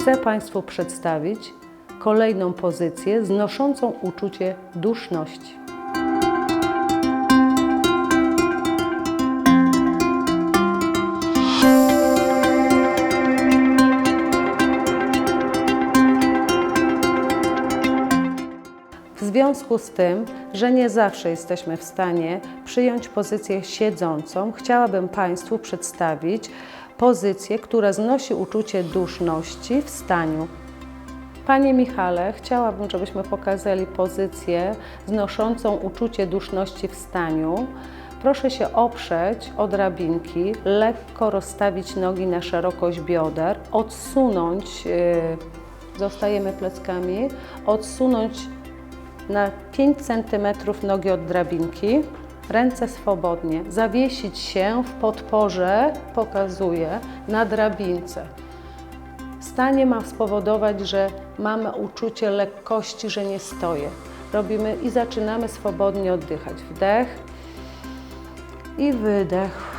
Chcę Państwu przedstawić kolejną pozycję znoszącą uczucie duszności. W związku z tym, że nie zawsze jesteśmy w stanie przyjąć pozycję siedzącą, chciałabym Państwu przedstawić pozycję, która znosi uczucie duszności w staniu. Panie Michale, chciałabym, żebyśmy pokazali pozycję znoszącą uczucie duszności w staniu. Proszę się oprzeć o drabinki, lekko rozstawić nogi na szerokość bioder, odsunąć, yy, zostajemy pleckami, odsunąć na 5 cm nogi od drabinki, ręce swobodnie, zawiesić się w podporze, pokazuję, na drabince. Stanie ma spowodować, że mamy uczucie lekkości, że nie stoję. Robimy i zaczynamy swobodnie oddychać. Wdech i wydech.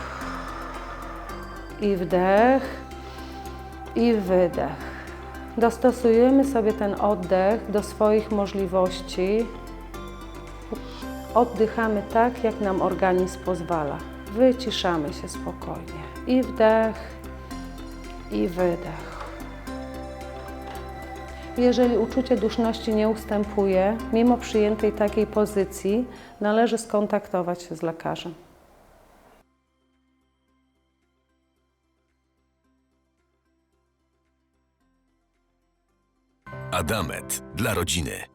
I wdech i wydech. Dostosujemy sobie ten oddech do swoich możliwości. Oddychamy tak, jak nam organizm pozwala. Wyciszamy się spokojnie. I wdech, i wydech. Jeżeli uczucie duszności nie ustępuje, mimo przyjętej takiej pozycji, należy skontaktować się z lekarzem. Adamet dla rodziny.